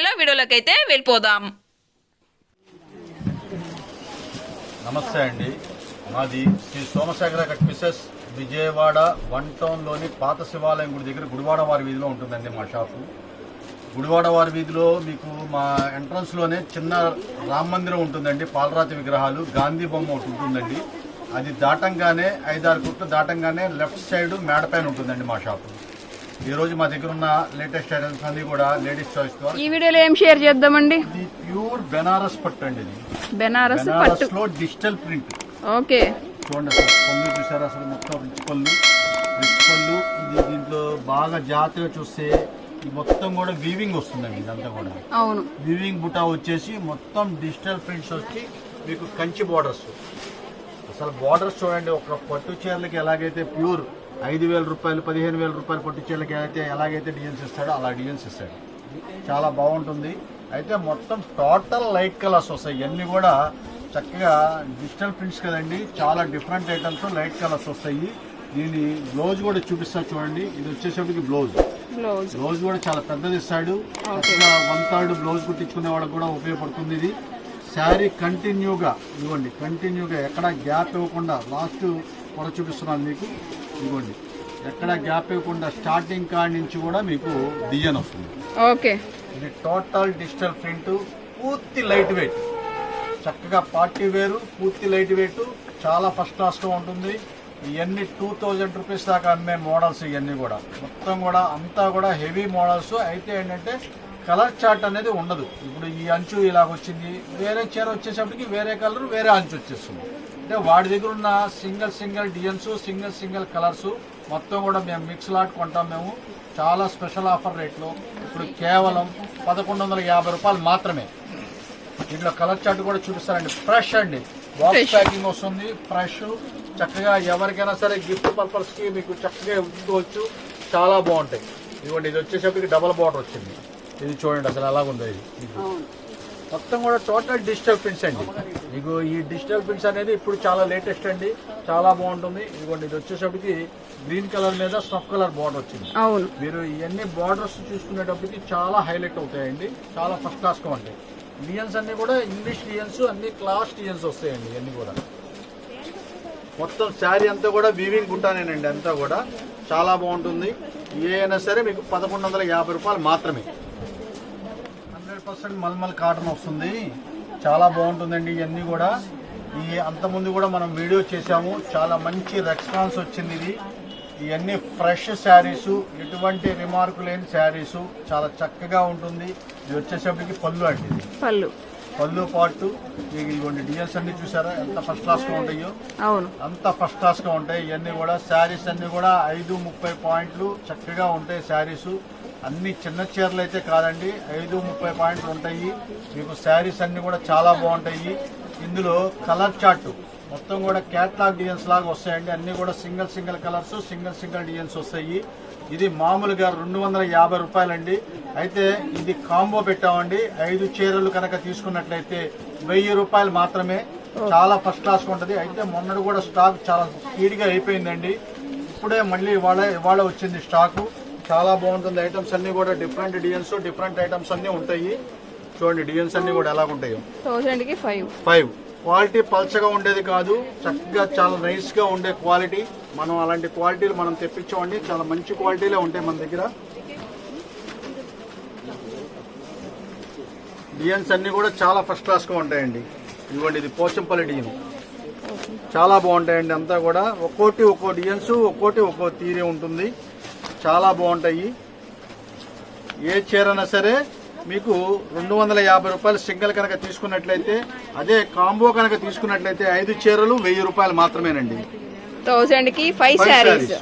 చెల్లో వీడియోలోకి అయితే వెళ్ళిపోదాం. నమస్తే అండి. మాది శ్రీ సోమశేఖర కట్ మిసెస్ విజయవాడ వన్ టౌన్లోని పాత శివాలయం గుడి దగ్గర గుడివాడ వారి వీధిలో ఉంటుందండి మా షాపు. గుడివాడ వారి వీధిలో మీకు మా ఎంట్రన్స్లోనే చిన్న రామ మందిరం ఉంటుందండి పాలరాతి విగ్రహాలు గాంధీ బొమ్మ ఒకటి ఉంటుందండి. అది దాటంగానే ఐదారు కుట్లు దాటంగానే లెఫ్ట్ సైడ్ మేడపైన ఉంటుందండి మా షాపు. ఈ రోజు మా దగ్గర ఉన్న లేటెస్ట్ ఐటమ్స్ అన్ని కూడా లేడీస్ చాయిస్ ద్వారా ఈ వీడియోలో ఏం షేర్ చేద్దామండి? ఇది ప్యూర్ బెనారస్ పట్టు అండి ఇది. బెనారస్ పట్టు. లో డిజిటల్ ప్రింట్. ఓకే. చూడండి అసలు పళ్ళు చూసారా? అసలు మొత్తం రిచ్ పళ్ళు. రిచ్ పళ్ళు. ఇది దీంట్లో బాగా జాగ్రత్తగా చూస్తే మొత్తం కూడా వీవింగ్ వస్తుందండి ఇదంతా కూడా. అవును. వీవింగ్ బుటా వచ్చేసి మొత్తం డిజిటల్ ప్రింట్స్ వచ్చి మీకు కంచి బార్డర్స్ అసలు బార్డర్స్ చూడండి ఒక పట్టు చీరలకి ఎలాగైతే ప్యూర్ ఐదు వేల రూపాయలు పదిహేను వేల రూపాయలు పట్టు చీరలకి అయితే ఎలాగైతే డిజైన్స్ ఇస్తాడో అలా డిజైన్స్ ఇస్తాడు. చాలా బాగుంటుంది. అయితే మొత్తం టోటల్ లైట్ కలర్స్ వస్తాయి. ఇవన్నీ కూడా చక్కగా డిజిటల్ ప్రింట్స్ కదండి. చాలా డిఫరెంట్ ఐటమ్స్ లైట్ కలర్స్ వస్తాయి. దీని బ్లౌజ్ కూడా చూపిస్తా చూడండి. ఇది వచ్చేసరికి బ్లౌజ్. బ్లౌజ్. బ్లౌజ్ కూడా చాలా పెద్దది ఇస్తాడు. చక్కగా వన్ థర్డ్ బ్లౌజ్ కుట్టించుకునే వాళ్ళకి కూడా ఉపయోగపడుతుంది ఇది. శారీ కంటిన్యూగా ఇవ్వండి కంటిన్యూగా ఎక్కడ గ్యాప్ ఇవ్వకుండా లాస్ట్ పొర చూపిస్తున్నాను మీకు. ఇవ్వండి ఎక్కడ గ్యాప్ ఇవ్వకుండా స్టార్టింగ్ కాడి నుంచి కూడా మీకు డిజైన్ వస్తుంది. ఓకే. ఇది టోటల్ డిజిటల్ ప్రింట్ పూర్తి లైట్ వెయిట్. చక్కగా పార్టీ వేరు పూర్తి లైట్ వెయిట్. చాలా ఫస్ట్ క్లాస్గా ఉంటుంది. ఇవన్నీ టూ థౌజండ్ రూపీస్ దాకా అమ్మే మోడల్స్ ఇవన్నీ కూడా. మొత్తం కూడా అంతా కూడా హెవీ మోడల్స్. అయితే ఏంటంటే కలర్ చార్ట్ అనేది ఉండదు. ఇప్పుడు ఈ అంచు ఇలాగ వచ్చింది. వేరే చీర వచ్చేసప్పటికి వేరే కలర్ వేరే అంచు వచ్చేస్తుంది. అంటే వాడి దగ్గర ఉన్న single single designs single single colours మొత్తం కూడా మేము మిక్స్ లాట్ కొంటాం మేము. చాలా స్పెషల్ ఆఫర్ రేట్లో. ఇప్పుడు కేవలం పదకొండు వందల యాభై రూపాయలు మాత్రమే. దీంట్లో కలర్ చార్ట్ కూడా చూపిస్తారండి. ఫ్రెష్ అండి. బాక్స్ ప్యాకింగ్ వస్తుంది. ఫ్రెష్ చక్కగా ఎవరికైనా సరే గిఫ్ట్ పర్పస్కి మీకు చక్కగా ఉంచుకోవచ్చు చాలా బాగుంటాయి. ఇదిగోండి ఇది వచ్చేసరికి డబల్ బార్డర్ వచ్చింది. ఇది చూడండి అసలు ఎలాగుందో ఇది. ఇది. మొత్తం కూడా టోటల్ ప్రింట్స్ అండి. మీకు ఈ ప్రింట్స్ అనేది ఇప్పుడు చాలా లేటెస్ట్ అండి. చాలా బాగుంటుంది. ఇదిగోండి ఇది వచ్చేసరికి గ్రీన్ కలర్ మీద స్నఫ్ కలర్ బార్డర్ వచ్చింది. అవును. మీరు ఇవన్నీ బార్డర్స్ చూసుకునేటప్పటికి చాలా హైలైట్ అవుతాయండి. చాలా ఫస్ట్ క్లాస్గా ఉంటాయి డిజైన్స్ అన్ని కూడా ఇంగ్లీష్ డిజైన్స్ అన్ని క్లాస్ డిజైన్స్ వస్తాయండి ఇవన్నీ కూడా. మొత్తం శారీ అంతా కూడా వీవింగ్ గుట్టానేనండి అంతా కూడా. చాలా బాగుంటుంది. ఏ అయినా సరే మీకు పదకొండు వందల యాభై రూపాయలు మాత్రమే. హండ్రెడ్ పర్సెంట్ మల్మల్ కాటన్ వస్తుంది. చాలా బాగుంటుందండి ఇవన్నీ కూడా. ఈ అంతకుముందు కూడా మనం వీడియో చేసాము చాలా మంచి రెస్పాన్స్ వచ్చింది ఇది. ఇవన్నీ ఫ్రెష్ శారీస్ ఎటువంటి రిమార్కు లేని శారీస్. చాలా చక్కగా ఉంటుంది. ఇది వచ్చేసప్పటికి పళ్ళు అండి పళ్ళు. పళ్ళు పాటు మీకు ఇదిగోండి డిజైన్స్ అన్ని చూసారా? ఎంత ఫస్ట్ క్లాస్గా ఉంటాయో. అవును. అంత ఫస్ట్ క్లాస్గా ఉంటాయి. ఇవన్నీ కూడా శారీస్ అన్ని కూడా ఐదు ముప్పై పాయింట్లు చక్కగా ఉంటాయి శారీస్. అన్ని చిన్న చీరలు అయితే కాదండి. ఐదు ముప్పై పాయింట్లు ఉంటాయి. మీకు శారీస్ అన్ని కూడా చాలా బాగుంటాయి. ఇందులో కలర్ చార్ట్ మొత్తం కూడా క్యాట్లాగ్ డిజైన్స్ లాగా వస్తాయండి. అన్ని కూడా single single colours single single designs వస్తాయి. ఇది మామూలుగా రెండు వందల యాభై రూపాయలండి. అయితే ఇది కాంబో పెట్టామండి. ఐదు చీరలు కనుక తీసుకున్నట్లయితే వెయ్యి రూపాయలు మాత్రమే. చాలా ఫస్ట్ క్లాస్ ఉంటుంది. అయితే మొన్నటి కూడా స్టాక్ చాలా స్పీడ్గా అయిపోయిందండి. ఇప్పుడే మళ్ళీ ఇవాళ ఇవాళ వచ్చింది స్టాకు. చాలా బాగుంటుంది. ఐటమ్స్ అన్ని కూడా డిఫరెంట్ డిజైన్స్ డిఫరెంట్ ఐటమ్స్ అన్ని ఉంటాయి. చూడండి డిజైన్స్ అన్ని కూడా ఎలా ఉంటాయో థౌసండ్కి ఫైవ్. ఫైవ్. క్వాలిటీ పల్చగా ఉండేది కాదు చక్కగా చాలా నైస్గా ఉండే క్వాలిటీ మనం అలాంటి క్వాలిటీలు మనం తెప్పించామండి చాలా మంచి క్వాలిటీలే ఉంటాయి మన దగ్గర. డిజైన్స్ అన్ని కూడా చాలా ఫస్ట్ క్లాస్గా ఉంటాయండి. ఇదిగోండి ఇది పోచంపల్లి డిజైన్ చాలా బాగుంటాయండి అంతా కూడా. ఒక్కోటి ఒక్కో డిజైన్స్ ఒక్కోటి ఒక్కో తీరే ఉంటుంది. చాలా బాగుంటాయి. ఏ చీరైనా సరే మీకు రెండు వందల యాభై రూపాయలు సింగిల్ కనుక తీసుకున్నట్లయితే అదే కాంబో కనుక తీసుకున్నట్లయితే ఐదు చీరలు వెయ్యి రూపాయలు మాత్రమేనండి. థౌసండ్కి ఫైవ్ శారీస్.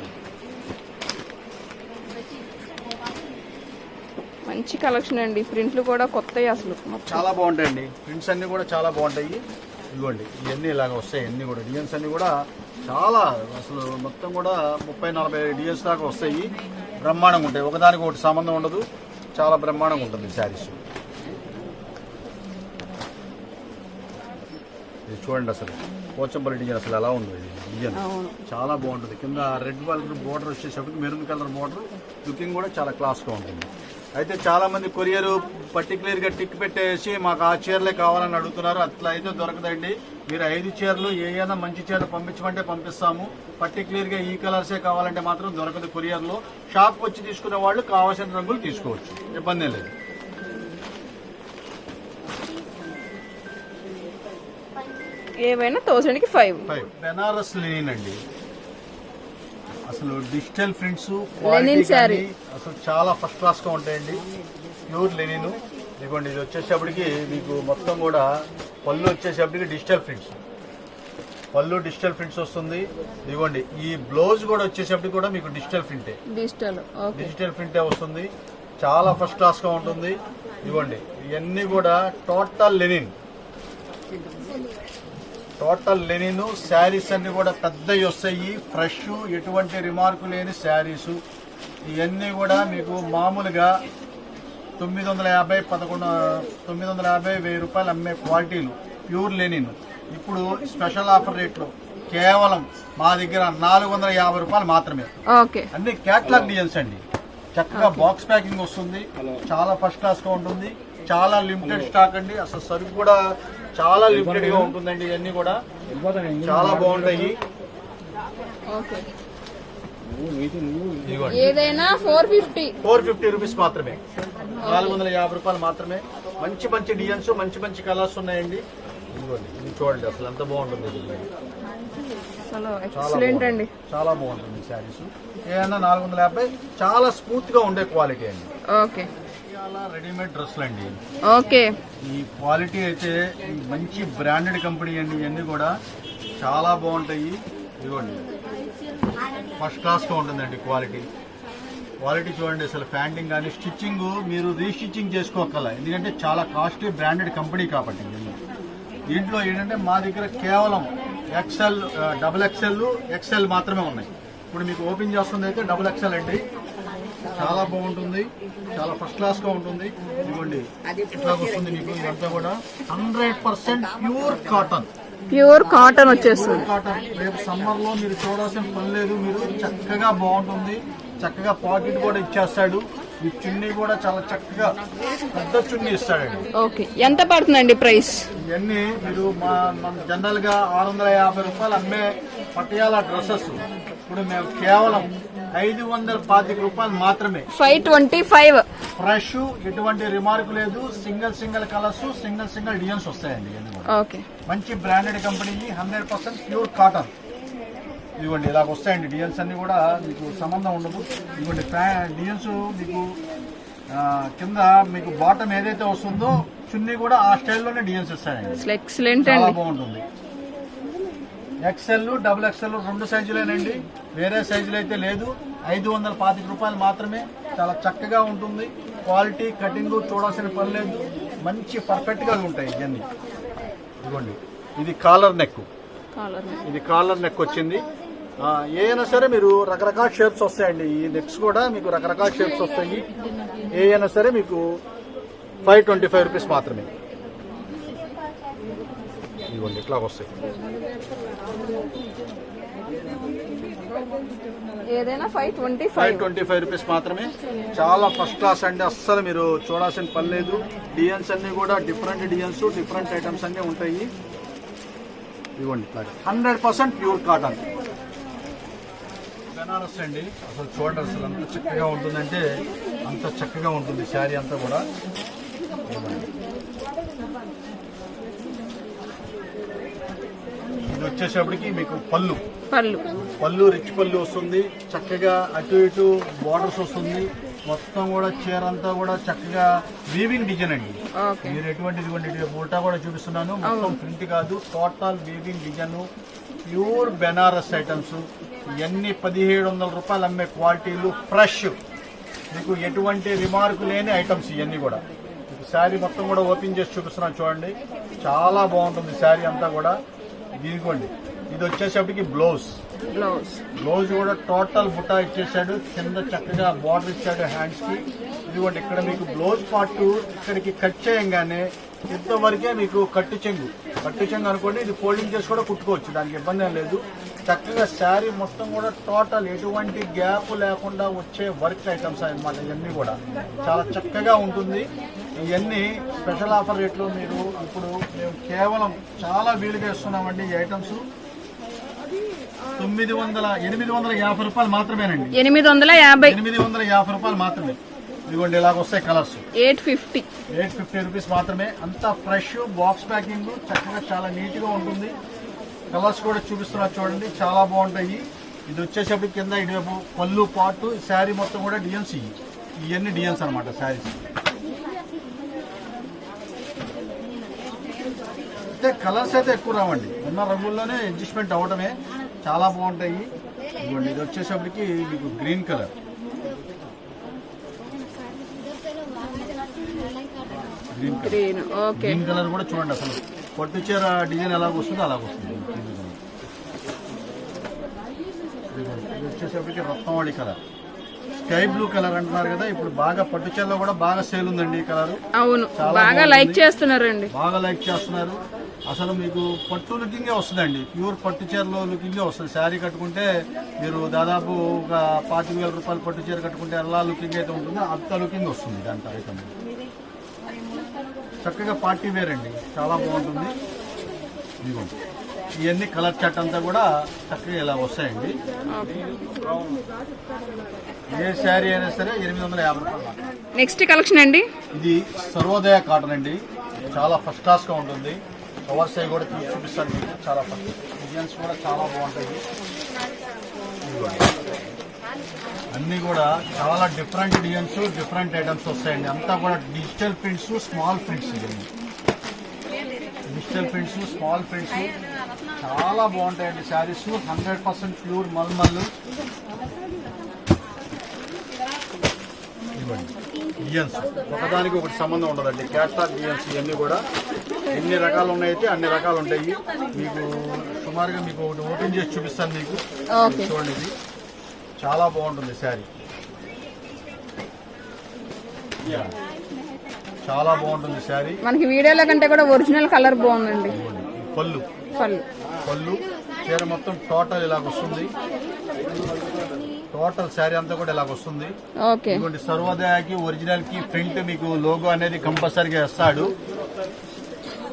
మంచి కలెక్షన్ అండి. ప్రింట్లు కూడా కొత్తవి అసలు. చాలా బాగుంటాయండి. ప్రింట్స్ అన్ని కూడా చాలా బాగుంటాయి. ఇదిగోండి ఇవన్నీ ఇలాగ వస్తాయి. అన్ని కూడా డిజైన్స్ అన్ని కూడా చాలా అసలు మొత్తం కూడా ముప్పై నలభై డిజైన్స్ దాకా వస్తాయి. బ్రహ్మాండంగా ఉంటాయి. ఒకదానికి ఒకటి సంబంధం ఉండదు. చాలా బ్రహ్మాండంగా ఉంటుంది శారీస్. ఇది చూడండి అసలు. పోచంపల్లి డిజైన్ అసలు ఎలా ఉంది ఇది. డిజైన్ చాలా బాగుంటుంది. కింద రెడ్ కలర్ బోర్డర్ వచ్చేసరికి మెరూన్ కలర్ బోర్డర్ లుకింగ్ కూడా చాలా క్లాస్గా ఉంటుంది. అయితే చాలా మంది కొరియర్ పర్టికులర్గా టిక్ పెట్టేసి మాకు ఆ చీరలే కావాలని అడుగుతున్నారు. అట్లా అయితే దొరకదండి. మీరు ఐదు చీరలు ఏదైనా మంచి చీర పంపించమంటే పంపిస్తాము. పర్టికులర్గా ఈ కలర్సే కావాలంటే మాత్రం దొరకదు కొరియర్లో షాప్ వచ్చి తీసుకునే వాళ్ళు కావాల్సిన రంగులు తీసుకోవచ్చు. ఇబ్బంది లేదు. ఏవైనా థౌసండ్కి ఫైవ్ ఫైవ్ బెనారస్ లెనిన్ అండి. అసలు డిజిటల్ ప్రింట్స్. అసలు చాలా ఫస్ట్ క్లాస్గా ఉంటాయండి. Pure linen. ఇదిగోండి ఇది వచ్చేసప్పటికి మీకు మొత్తం కూడా పళ్ళు వచ్చేసప్పటికి డిజిటల్ ప్రింట్స్. పళ్ళు డిజిటల్ ప్రింట్స్ వస్తుంది. ఇదిగోండి ఈ బ్లౌజ్ కూడా వచ్చేసప్పటికి కూడా మీకు డిజిటల్ ప్రింటే. డిజిటల్ డిజిటల్ ప్రింటే వస్తుంది. చాలా ఫస్ట్ క్లాస్గా ఉంటుంది. ఇవ్వండి ఇవన్నీ కూడా total linen. Total linen saris అన్ని కూడా పెద్దవి వస్తాయి. ఫ్రెష్ ఎటువంటి రిమార్కు లేని శారీస్. ఇవన్నీ కూడా మీకు మామూలుగా తొమ్మిది వందల యాభై పదకొండు తొమ్మిది వందల యాభై వెయ్యి రూపాయలు అమ్మే క్వాలిటీలు ప్యూర్ లెనిన్. ఇప్పుడు స్పెషల్ ఆఫర్ రేట్లు కేవలం మా దగ్గర నాలుగు వందల యాభై రూపాయలు మాత్రమే. ఓకే. అన్ని క్యాట్లాగ్ డిజైన్స్ అండి. చక్కగా బాక్స్ ప్యాకింగ్ వస్తుంది. చాలా ఫస్ట్ క్లాస్గా ఉంటుంది. చాలా లిమిటెడ్ స్టాక్ అండి. అసలు సరుకు కూడా చాలా లిమిటెడ్గా ఉంటుందండి ఇవన్నీ కూడా. చాలా బాగుంటాయి. ఏదైనా four fifty. Four fifty rupees మాత్రమే. నాలుగు వందల యాభై రూపాయలు మాత్రమే. మంచి మంచి డిజైన్స్ మంచి మంచి కలర్స్ ఉన్నాయండి. చూడండి అసలు ఎంత బాగుంటుంది ఇది. చాలా చాలా ఎక్సలెంట్ అండి. బాగుంటుంది. చాలా బాగుంటుంది శారీస్. ఏదైనా నాలుగు వందల యాభై చాలా స్మూత్గా ఉండే క్వాలిటీ అండి. ఓకే. చాలా రెడీమేడ్ డ్రెస్సులు అండి. ఓకే. ఈ క్వాలిటీ అయితే మంచి బ్రాండెడ్ కంపెనీ అండి ఇవన్నీ కూడా చాలా బాగుంటాయి. ఇదిగోండి. ఫస్ట్ క్లాస్గా ఉంటుందండి క్వాలిటీ క్వాలిటీ చూడండి అసలు ప్యాంటింగ్ కానీ స్టిచ్చింగ్ మీరు రీస్టిచ్చింగ్ చేసుకోగల ఎందుకంటే చాలా కాస్ట్లీ బ్రాండెడ్ కంపెనీ కాబట్టి. దీంట్లో ఏంటంటే మా దగ్గర కేవలం ఎక్సెల్ డబుల్ ఎక్సెల్ ఎక్సెల్ మాత్రమే ఉన్నాయి. ఇప్పుడు మీకు ఓపెన్ చేస్తుంది అయితే డబుల్ ఎక్సెల్ అండి. చాలా బాగుంటుంది. చాలా ఫస్ట్ క్లాస్గా ఉంటుంది. ఇదిగోండి ఇట్లా వస్తుంది మీకు? ఇదంతా కూడా hundred percent pure cotton. Pure cotton వచ్చేస్తుంది. కాటన్. రేపు సమ్మర్లో మీరు చూడాల్సిన పని లేదు. మీరు చక్కగా బాగుంటుంది. చక్కగా పాకెట్ కూడా ఇచ్చేస్తాడు. ఈ చున్నీ కూడా చాలా చక్కగా పెద్ద చున్నీ ఇస్తాడండి. ఓకే. ఎంత పడుతుందండి ప్రైస్? ఇవన్నీ మీరు మా మన జనరల్గా ఆరు వందల యాభై రూపాయలు అమ్మే పటియాలా డ్రెస్సెస్. ఇప్పుడు మేము కేవలం ఐదు వందల పాతిక రూపాయలు మాత్రమే. Five twenty five. ఫ్రెష్ ఎటువంటి రిమార్క్ లేదు. Single single colours single single designs వస్తాయండి ఇవన్నీ కూడా. ఓకే. మంచి branded company hundred percent pure cotton ఇదిగోండి ఇలా వస్తాయండి డిజైన్స్ అన్ని కూడా. మీకు సంబంధం ఉండదు. ఇదిగోండి డిజైన్స్ మీకు ఆ, కింద మీకు బాటమ్ ఏదైతే వస్తుందో చున్నీ కూడా ఆ స్టైల్లోనే డిజైన్స్ ఇస్తాయండి అసలు ఎక్సలెంట్ చాలా అండి బాగుంటుంది. ఎక్సెల్ డబుల్ ఎక్సెల్ రెండు సైజులేనండి. వేరే సైజులు అయితే లేదు. ఐదు వందల పాతిక రూపాయలు మాత్రమే. చాలా చక్కగా ఉంటుంది. క్వాలిటీ కటింగ్ చూడాల్సిన పని లేదు. మంచి పర్ఫెక్ట్గా ఉంటాయి ఇవన్నీ. ఇదిగోండి. ఇది కాలర్ నెక్ కాలర్ ఇది కాలర్ నెక్ వచ్చింది. ఏదైనా సరే మీరు రకరకాల షేప్స్ వస్తాయండి. ఈ నెక్స్ కూడా మీకు రకరకాల షేప్స్ వస్తాయి. ఏదైనా సరే మీకు ఫైవ్ ట్వంటీ ఫైవ్ రూపీస్ మాత్రమే. ఇదిగోండి ఇట్లా వస్తాయి. ఏదైనా five twenty five five twenty five rupees మాత్రమే. చాలా ఫస్ట్ క్లాస్ అండి అస్సలు మీరు చూడాల్సిన పని లేదు. డిజైన్స్ అన్ని కూడా డిఫరెంట్ డిజైన్స్ డిఫరెంట్ ఐటమ్స్ అన్ని ఉంటాయి. ఇవ్వండి hundred percent pure cotton Banaras అండి అసలు చూడండి అసలు అంత చక్కగా ఉంటుందంటే అంత చక్కగా ఉంటుంది శారీ అంతా కూడా ఇవ్వండి. ఇది వచ్చేసేపటికి మీకు పళ్ళు. పళ్ళు. పళ్ళు రిచ్ పళ్ళు వస్తుంది. చక్కగా అటు ఇటు బార్డర్స్ వస్తుంది. మొత్తం కూడా చీర అంతా కూడా చక్కగా వీవింగ్ డిజైన్ అండి. మీరు ఎటువంటి ఉల్టా కూడా చూపిస్తున్నాను. మొత్తం ప్రింట్ కాదు total weaving design pure Banaras items. ఇవన్నీ పదిహేడు వందల రూపాయలు అమ్మే క్వాలిటీలు ఫ్రెష్ మీకు ఎటువంటి రిమార్క్ లేని ఐటమ్స్ ఇవన్నీ కూడా. శారీ మొత్తం కూడా ఓపెన్ చేసి చూపిస్తున్నాను చూడండి. చాలా బాగుంటుంది శారీ అంతా కూడా. ఇదిగోండి. ఇది వచ్చేసప్పటికి బ్లౌజ్. బ్లౌజ్. బ్లౌజ్ కూడా టోటల్ బుట్ట ఇచ్చేసాడు. కింద చక్కగా బార్డర్ ఇచ్చాడు హ్యాండ్స్కి. ఇదిగోండి ఇక్కడ మీకు బ్లౌజ్ పార్ట్ ఇక్కడికి కట్ చేయంగానే ఇంతవరకే మీకు కట్టు చెంగు. కట్టు చెంగు అనుకోండి ఇది ఫోల్డింగ్ చేసి కూడా కుట్టుకోవచ్చు. దానికి ఇబ్బంది ఏం లేదు. చక్కగా శారీ మొత్తం కూడా టోటల్ ఎటువంటి గ్యాప్ లేకుండా వచ్చే వర్క్ ఐటమ్స్ అన్నమాట ఇవన్నీ కూడా. చాలా చక్కగా ఉంటుంది. ఇవన్నీ స్పెషల్ ఆఫర్ రేట్లో మీరు ఇప్పుడు మేము కేవలం చాలా వీలుగా ఇస్తున్నామండి ఈ ఐటమ్స్. తొమ్మిది వందల ఎనిమిది వందల యాభై రూపాయలు మాత్రమేనండి. ఎనిమిది వందల యాభై. ఎనిమిది వందల యాభై రూపాయలు మాత్రమే. ఇదిగోండి ఇలాగ వస్తాయి colours. Eight fifty. Eight fifty rupees మాత్రమే. అంతా ఫ్రెష్ బాక్స్ ప్యాకింగ్ చక్కగా చాలా నీట్గా ఉంటుంది. కలర్స్ కూడా చూపిస్తున్నారు చూడండి చాలా బాగుంటాయి. ఇది వచ్చేసరికి కింద ఇటువైపు పళ్ళు పాటు శారీ మొత్తం కూడా డిజైన్స్ ఇవి ఇవన్నీ డిజైన్స్ అనమాట శారీస్. అయితే కలర్స్ అయితే ఎక్కువ రావండి. ఉన్న రంగుల్లోనే అడ్జస్ట్మెంట్ అవడమే చాలా బాగుంటాయి. ఇదిగోండి ఇది వచ్చేసప్పటికి మీకు green colour. Green colour. Green కూడా చూడండి అసలు. పట్టు చీర డిజైన్ ఎలాగ వస్తుందో అలాగ వస్తుంది. ఇది వచ్చేసరికి రత్నవాళి కలర్. స్కై బ్లూ కలర్ అంటున్నారు కదా ఇప్పుడు బాగా పట్టు చీరలో కూడా బాగా సేల్ ఉందండి ఈ కలర్. అవును బాగా. లైక్ చేస్తున్నారండి. బాగా లైక్ చేస్తున్నారు. అసలు మీకు పట్టు లుకింగే వస్తుందండి. ప్యూర్ పట్టు చీరలో లుకింగే వస్తుంది. శారీ కట్టుకుంటే మీరు దాదాపు ఒక పాతిక వేల రూపాయలు పట్టు చీర కట్టుకుంటే ఎలా లుకింగ్ అయితే ఉంటుందో అంత లుకింగ్ వస్తుంది దాంట్లో ఐటమ్ చక్కగా పార్టీ వేర్ అండి. చాలా బాగుంటుంది. ఇదిగోండి ఇవన్నీ కలర్ చాట్ అంతా కూడా చక్కగా ఇలా వస్తాయండి. ఏ శారీ అయినా సరే ఎనిమిది వందల యాభై రూపాయలు. నెక్స్ట్ కలెక్షన్ అండి? ఇది సర్వోదయ కాటన్ అండి. చాలా ఫస్ట్ క్లాస్గా ఉంటుంది. కవర్స్ అవి కూడా తీసి చూపిస్తాను మీకు. చాలా డిజైన్స్ కూడా చాలా బాగుంటాయి. అన్నీ కూడా చాలా డిఫరెంట్ డిజైన్స్ డిఫరెంట్ ఐటమ్స్ వస్తాయండి. అంతా కూడా డిజిటల్ ప్రింట్స్ స్మాల్ ప్రింట్స్ ఇవన్నీ డిజిటల్ ప్రింట్స్ స్మాల్ ప్రింట్స్ చాలా బాగుంటాయండి saris. Hundred percent pure mulmul ఇవ్వండి డిజైన్స్ ఒకదానికి ఒకటి సంబంధం ఉండదండి. క్యాస్టార్ డిజైన్స్ ఇవన్నీ కూడా ఎన్ని రకాలు ఉన్నాయితే అన్ని రకాలు ఉంటాయి మీకు సుమారుగా మీకు ఒకటి ఓపెన్ చేసి చూపిస్తాను మీకు. చూడండి ఇది. చాలా బాగుంటుంది శారీ. చాలా బాగుంటుంది శారీ. మనకి వీడియోలో కంటే కూడా ఒరిజినల్ కలర్ బాగుందండి. పళ్ళు. పళ్ళు. పళ్ళు. చీర మొత్తం టోటల్ ఇలాగ వస్తుంది. టోటల్ శారీ అంతా కూడా ఇలాగ వస్తుంది. ఓకే. ఇదిగోండి సర్వోదయకి ఒరిజినల్కి ప్రింట్ మీకు లోగో అనేది కంపల్సరీగా ఇస్తాడు.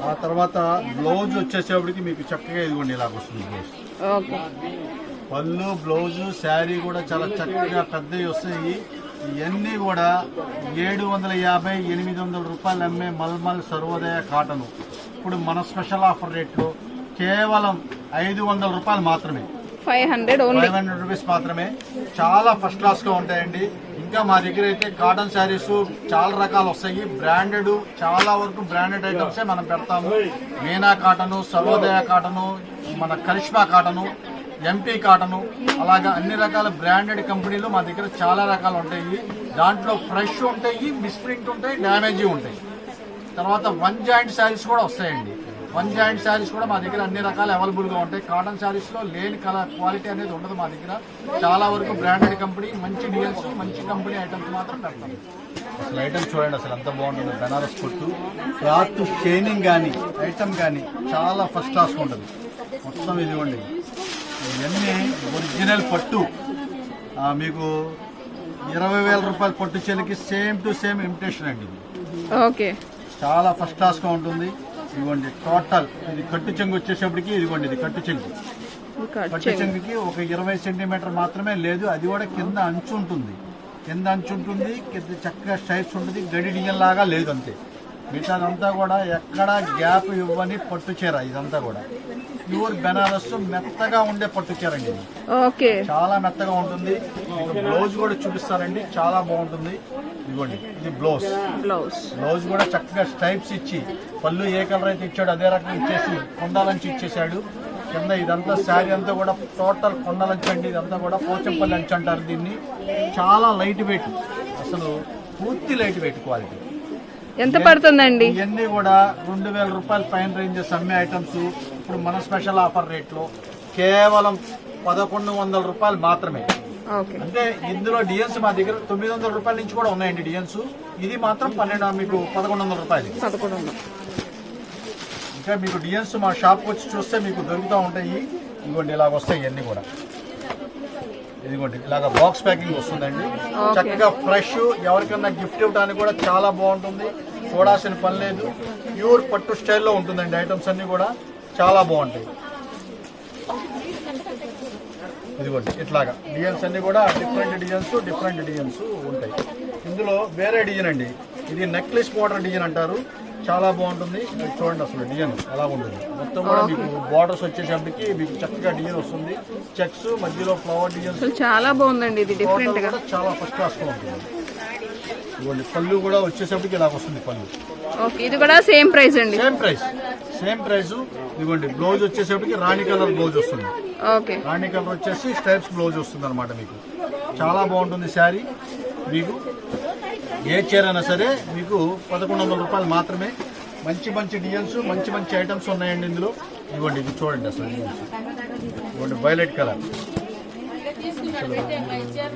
ఆ తర్వాత బ్లౌజ్ వచ్చేసేపటికి మీకు చక్కగా ఇదిగోండి ఇలాగ వస్తుంది బ్లౌజ్. పళ్ళు బ్లౌజ్ శారీ కూడా చాలా చక్కగా పెద్దవి వస్తాయి. ఇవన్నీ కూడా ఏడు వందల యాభై ఎనిమిది వందల రూపాయలు అమ్మే మల్మల్ సర్వోదయ కాటన్. ఇప్పుడు మన స్పెషల్ ఆఫర్ రేట్లో కేవలం ఐదు వందల రూపాయలు మాత్రమే. Five hundred five hundred rupees మాత్రమే. చాలా ఫస్ట్ క్లాస్గా ఉంటాయండి. ఇంకా మా దగ్గర అయితే కాటన్ శారీస్ చాలా రకాలు వస్తాయి. బ్రాండెడ్ చాలా వరకు బ్రాండెడ్ ఐటమ్స్ మనం పెడతాము. మీనా కాటను సర్వోదయ కాటను మన కరిష్మా కాటను ఎంపీ కాటను అలాగా అన్ని రకాల బ్రాండెడ్ కంపెనీలు మా దగ్గర చాలా రకాలు ఉంటాయి. దాంట్లో ఫ్రెష్ ఉంటాయి మిస్ప్రింట్ ఉంటాయి డ్యామేజీ ఉంటాయి. తర్వాత వన్ జాయింట్ శారీస్ కూడా వస్తాయండి. వన్ జాయింట్ శారీస్ కూడా మా దగ్గర అన్ని రకాలు అవైలబుల్గా ఉంటాయి. కాటన్ శారీస్లో లేని కలర్ క్వాలిటీ అనేది ఉండదు మా దగ్గర. చాలా వరకు బ్రాండెడ్ కంపెనీ మంచి డిజైన్స్ మంచి కంపెనీ ఐటమ్స్ మాత్రం పెడతాం. అసలు ఐటమ్ చూడండి అసలు ఎంత బాగుంటుంది. బెనారస్ కొట్టు క్లాత్ షైనింగ్ కానీ ఐటమ్ కానీ చాలా ఫస్ట్ క్లాస్ ఉంటుంది. మొత్తం ఇదిగోండి. ఇవన్నీ ఒరిజినల్ పట్టు. ఆ, మీకు ఇరవై వేల రూపాయల పట్టు చీలకి సేమ్ టు సేమ్ ఇమిటేషన్ అండి. ఇది ఓకే చాలా ఫస్ట్ క్లాస్గా ఉంటుంది. ఇదిగోండి టోటల్ ఇది కట్టు చెంగు వచ్చేటప్పటికి ఇదిగోండి ఇది కట్టు చెంగు. కట్టు చెంగుకి ఒక ఇరవై సెంటీమీటర్ మాత్రమే లేదు అది కూడా కింద అంచు ఉంటుంది. కింద అంచు ఉంటుంది కింద చక్కగా స్ట్రైప్స్ ఉంటుంది గడి డిజైన్ లాగా లేదు అంతే. మిగతాదంతా కూడా ఎక్కడ గ్యాప్ ఇవ్వని పట్టు చీర ఇదంతా కూడా. ప్యూర్ బెనారస్ మెత్తగా ఉండే పట్టు చీర అండి ఇది ఓకే. చాలా మెత్తగా ఉంటుంది. బ్లౌజ్ కూడా చూపిస్తారండి చాలా బాగుంటుంది. ఇదిగోండి ఇది బ్లౌజ్. బ్లౌజ్. బ్లౌజ్ కూడా చక్కగా స్ట్రైప్స్ ఇచ్చి పళ్ళు ఏ కలర్ అయితే ఇచ్చాడో అదే రకంగా ఇచ్చేసి కొండాలంచి ఇచ్చేసాడు కింద ఇదంతా శారీ అంతా కూడా టోటల్ కొండలంచి అండి. ఇదంతా కూడా పోచంపల్లి అంచి అంటారు దీన్ని. చాలా లైట్ వెయిట్ అసలు పూర్తి లైట్ వెయిట్ క్వాలిటీ ఎంత పడుతుందండి? ఇవన్నీ కూడా రెండు వేల రూపాయల పైన రేంజెస్ అమ్మే ఐటమ్స్ ఇప్పుడు మన స్పెషల్ ఆఫర్ రేట్లో కేవలం పదకొండు వందల రూపాయలు మాత్రమే. అంటే ఇందులో డిఎన్స్ మా దగ్గర తొమ్మిది వందల రూపాయల నుంచి కూడా ఉన్నాయండి డిఎన్స్. ఇది మాత్రం పన్నెండు మీకు పదకొండు వందల రూపాయలు. ఇంకా మీకు డిఎన్స్ మా షాప్కి వచ్చి చూస్తే మీకు దొరుకుతూ ఉంటాయి. ఇదిగోండి ఇలాగ వస్తాయి ఇవన్నీ కూడా. ఇదిగోండి ఇలాగ బాక్స్ ప్యాకింగ్ వస్తుందండి. చక్కగా ఫ్రెష్ ఎవరికన్నా గిఫ్ట్ ఇవ్వడానికి కూడా చాలా బాగుంటుంది. చూడాల్సిన పని లేదు. ప్యూర్ పట్టు స్టైల్లో ఉంటుందండి ఐటమ్స్ అన్ని కూడా. చాలా బాగుంటాయి. ఇదిగోండి ఇట్లాగా. డిజైన్స్ అన్ని కూడా డిఫరెంట్ డిజైన్స్ డిఫరెంట్ డిజైన్స్ ఉంటాయి. ఇందులో వేరే డిజైన్ అండి. ఇది నెక్లెస్ మోడల్ డిజైన్ అంటారు. చాలా బాగుంటుంది. చూడండి అసలు డిజైన్ ఎలా ఉంటుంది. మొత్తం కూడా మీకు బార్డర్స్ వచ్చేసరికి మీకు చక్కగా డిజైన్ వస్తుంది. చెక్స్ మధ్యలో ఫ్లవర్ అసలు చాలా బాగుందండి ఇది డిఫరెంట్గా. చాలా ఫస్ట్ క్లాస్గా ఉంటుంది. ఇదిగోండి పళ్ళు కూడా వచ్చేసరికి ఇలా వస్తుంది పళ్ళు. ఓకే ఇది కూడా సేమ్ ప్రైస్ అండి. సేమ్ ప్రైస్ సేమ్ ప్రైస్ ఇదిగోండి బ్లౌజ్ వచ్చేసరికి రాణి కలర్ బ్లౌజ్ వస్తుంది. ఓకే. రాణి కలర్ వచ్చేసి స్టైప్స్ బ్లౌజ్ వస్తుంది అనమాట మీకు. చాలా బాగుంటుంది శారీ. మీకు ఏ చీర అయినా సరే మీకు పదకొండు వందల రూపాయలు మాత్రమే మంచి మంచి డిజైన్స్ మంచి మంచి ఐటమ్స్ ఉన్నాయండి ఇందులో. ఇవ్వండి ఇది చూడండి అసలు డిజైన్స్ ఇవ్వండి వైలెట్ కలర్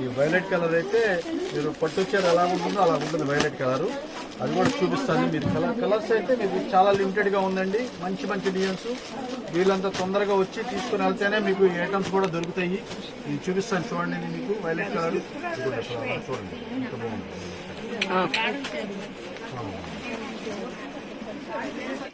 ఈ వైలెట్ కలర్ అయితే మీరు పట్టు చీర ఎలా ఉంటుందో అలా ఉంటుంది వైలెట్ కలర్ అది కూడా చూపిస్తాను మీరు కలర్ కలర్స్ అయితే మీకు చాలా లిమిటెడ్గా ఉందండి. మంచి మంచి డిజైన్స్ వీళ్ళంతా తొందరగా వచ్చి తీసుకుని వెళ్తేనే మీకు ఈ ఐటమ్స్ కూడా దొరుకుతాయి. ఇది చూపిస్తాను చూడండి మీకు వైలెట్ కలర్ చూడండి. ఎంత బాగుంది ఓకే